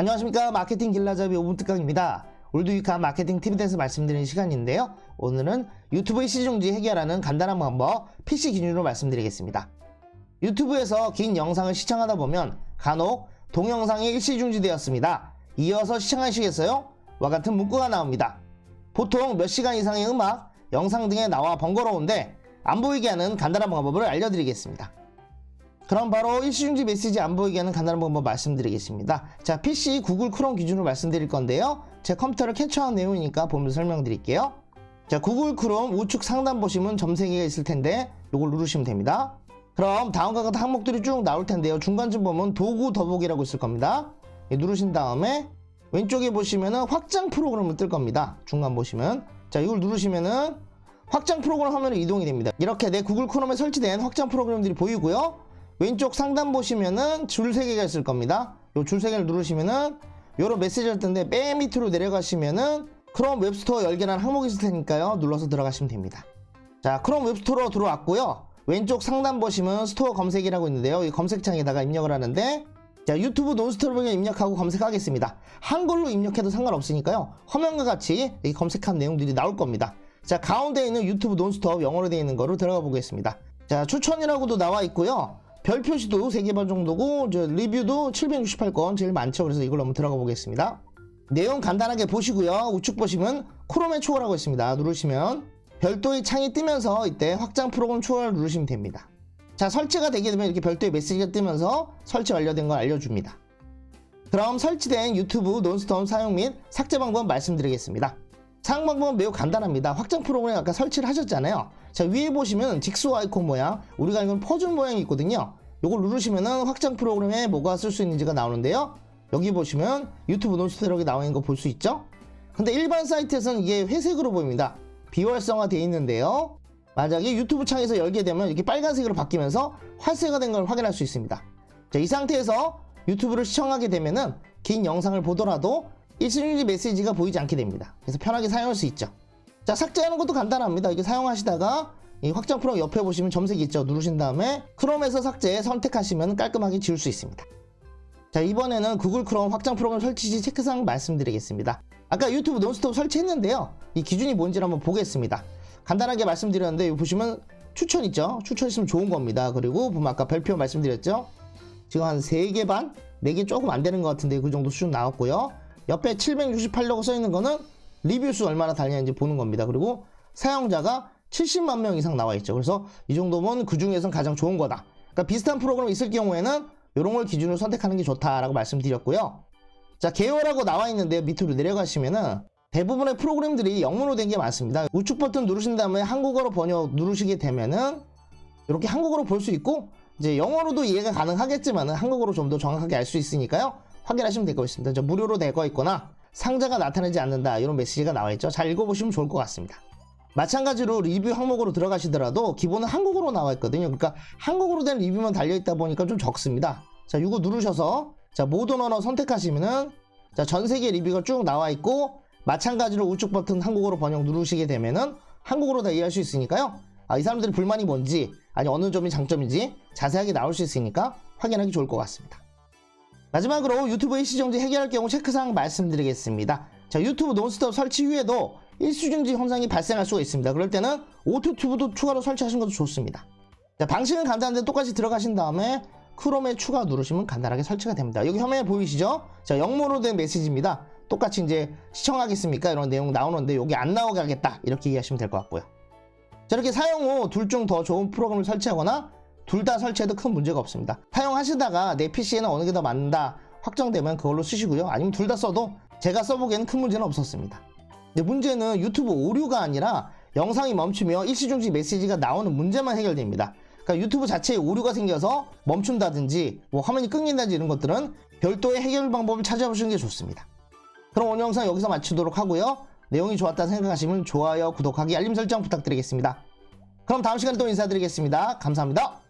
안녕하십니까 마케팅 길라잡이 오분특강입니다. 오늘도 유익한 마케팅 팁에 대해서 말씀드리는 시간인데요. 오늘은 유튜브 일시중지 해결하는 간단한 방법 PC 기준으로 말씀드리겠습니다. 유튜브에서 긴 영상을 시청하다 보면 간혹 동영상이 일시중지 되었습니다. 이어서 시청하시겠어요? 와 같은 문구가 나옵니다. 보통 몇 시간 이상의 음악, 영상 등에 나와 번거로운데 안 보이게 하는 간단한 방법을 알려드리겠습니다. 그럼 바로 일시중지 메시지 안 보이게 하는 간단한 방법 말씀드리겠습니다. 자, PC 구글 크롬 기준으로 말씀드릴 건데요. 제 컴퓨터를 캡처한 내용이니까 보면서 설명드릴게요. 자, 구글 크롬 우측 상단 보시면 점 3개가 있을 텐데 이걸 누르시면 됩니다. 그럼 다음과 같은 항목들이 쭉 나올 텐데요. 중간쯤 보면 도구 더보기라고 있을 겁니다. 예, 누르신 다음에 왼쪽에 보시면은 확장 프로그램을 뜰 겁니다. 중간 보시면. 자, 이걸 누르시면은 확장 프로그램 화면으로 이동이 됩니다. 이렇게 내 구글 크롬에 설치된 확장 프로그램들이 보이고요. 왼쪽 상단 보시면은 줄 3개가 있을 겁니다. 요줄 3개를 누르시면은 요런 메시지가 뜨는데 맨 밑으로 내려가시면은 크롬 웹스토어 열기라는 항목이 있을 테니까요. 눌러서 들어가시면 됩니다. 자, 크롬 웹스토어로 들어왔고요. 왼쪽 상단 보시면 스토어 검색이라고 있는데요. 이 검색창에다가 입력을 하는데 자, 유튜브 논스톱을 입력하고 검색하겠습니다. 한글로 입력해도 상관없으니까요. 화면과 같이 이 검색한 내용들이 나올 겁니다. 자, 가운데 있는 유튜브 논스톱 영어로 되어 있는 거로 들어가 보겠습니다. 자, 추천이라고도 나와 있고요. 별 표시도 3개 반 정도고 저 리뷰도 768건 제일 많죠. 그래서 이걸로 한번 들어가 보겠습니다. 내용 간단하게 보시고요. 우측 보시면 크롬의 초월하고 있습니다. 누르시면 별도의 창이 뜨면서 이때 확장 프로그램 초월을 누르시면 됩니다. 자, 설치가 되게 되면 이렇게 별도의 메시지가 뜨면서 설치 완료된 걸 알려줍니다. 그럼 설치된 유튜브 논스톱 사용 및 삭제 방법 말씀드리겠습니다. 사용 방법은 매우 간단합니다. 확장 프로그램 아까 설치를 하셨잖아요. 자, 위에 보시면 직수 아이콘 모양, 우리가 알고 있는 퍼즐 모양이 있거든요. 이걸 누르시면은 확장 프로그램에 뭐가 쓸 수 있는지가 나오는데요. 여기 보시면 유튜브 논스톱이 나와 있는 거 볼 수 있죠? 근데 일반 사이트에서는 이게 회색으로 보입니다. 비활성화 되어 있는데요. 만약에 유튜브 창에서 열게 되면 이렇게 빨간색으로 바뀌면서 활성화 된걸 확인할 수 있습니다. 자, 이 상태에서 유튜브를 시청하게 되면은 긴 영상을 보더라도 일시중지 메시지가 보이지 않게 됩니다. 그래서 편하게 사용할 수 있죠. 자, 삭제하는 것도 간단합니다. 이게 사용하시다가 이 확장 프로 옆에 보시면 점색이 있죠. 누르신 다음에 크롬에서 삭제 선택하시면 깔끔하게 지울 수 있습니다. 자, 이번에는 구글 크롬 확장 프로그램 설치 시 체크사항 말씀드리겠습니다. 아까 유튜브 논스톱 설치했는데요. 이 기준이 뭔지를 한번 보겠습니다. 간단하게 말씀드렸는데 보시면 추천 있죠? 추천 있으면 좋은 겁니다. 그리고 보면 아까 별표 말씀드렸죠? 지금 한 3개 반? 4개 조금 안 되는 것 같은데 그 정도 수준 나왔고요. 옆에 768라고 써 있는 거는 리뷰 수 얼마나 달렸는지 보는 겁니다. 그리고 사용자가 70만 명 이상 나와 있죠. 그래서 이 정도면 그 중에선 가장 좋은 거다. 그러니까 비슷한 프로그램이 있을 경우에는 이런 걸 기준으로 선택하는 게 좋다라고 말씀드렸고요. 자, 개요라고 나와 있는데 밑으로 내려가시면은 대부분의 프로그램들이 영문으로 된 게 많습니다. 우측 버튼 누르신 다음에 한국어로 번역 누르시게 되면은 이렇게 한국어로 볼 수 있고 이제 영어로도 이해가 가능하겠지만은 한국어로 좀 더 정확하게 알 수 있으니까요. 확인하시면 될 것 같습니다. 저 무료로 될거 있거나 상자가 나타나지 않는다 이런 메시지가 나와 있죠. 잘 읽어보시면 좋을 것 같습니다. 마찬가지로 리뷰 항목으로 들어가시더라도 기본은 한국어로 나와 있거든요. 그러니까 한국어로 된 리뷰만 달려 있다 보니까 좀 적습니다. 자, 이거 누르셔서 자, 모든 언어 선택하시면은 자, 전 세계 리뷰가 쭉 나와 있고 마찬가지로 우측 버튼 한국어로 번역 누르시게 되면은 한국어로 다 이해할 수 있으니까요. 아, 이 사람들의 불만이 뭔지 아니 어느 점이 장점인지 자세하게 나올 수 있으니까 확인하기 좋을 것 같습니다. 마지막으로 유튜브 일시정지 해결할 경우 체크사항 말씀드리겠습니다. 자, 유튜브 논스톱 설치 후에도 일시정지 현상이 발생할 수가 있습니다. 그럴 때는 오토 튜브도 추가로 설치하시는 것도 좋습니다. 자, 방식은 간단한데 똑같이 들어가신 다음에 크롬에 추가 누르시면 간단하게 설치가 됩니다. 여기 화면에 보이시죠? 자, 영문으로 된 메시지입니다. 똑같이 이제 시청하겠습니까? 이런 내용 나오는데 여기 안 나오게 하겠다. 이렇게 이해하시면 될 것 같고요. 자, 이렇게 사용 후 둘 중 더 좋은 프로그램을 설치하거나 둘 다 설치해도 큰 문제가 없습니다. 사용하시다가 내 PC에는 어느 게 더 맞는다 확정되면 그걸로 쓰시고요. 아니면 둘 다 써도 제가 써보기에는 큰 문제는 없었습니다. 근데 문제는 유튜브 오류가 아니라 영상이 멈추며 일시중지 메시지가 나오는 문제만 해결됩니다. 그러니까 유튜브 자체에 오류가 생겨서 멈춘다든지 뭐 화면이 끊긴다든지 이런 것들은 별도의 해결 방법을 찾아보시는 게 좋습니다. 그럼 오늘 영상 여기서 마치도록 하고요. 내용이 좋았다 생각하시면 좋아요, 구독하기, 알림 설정 부탁드리겠습니다. 그럼 다음 시간에 또 인사드리겠습니다. 감사합니다.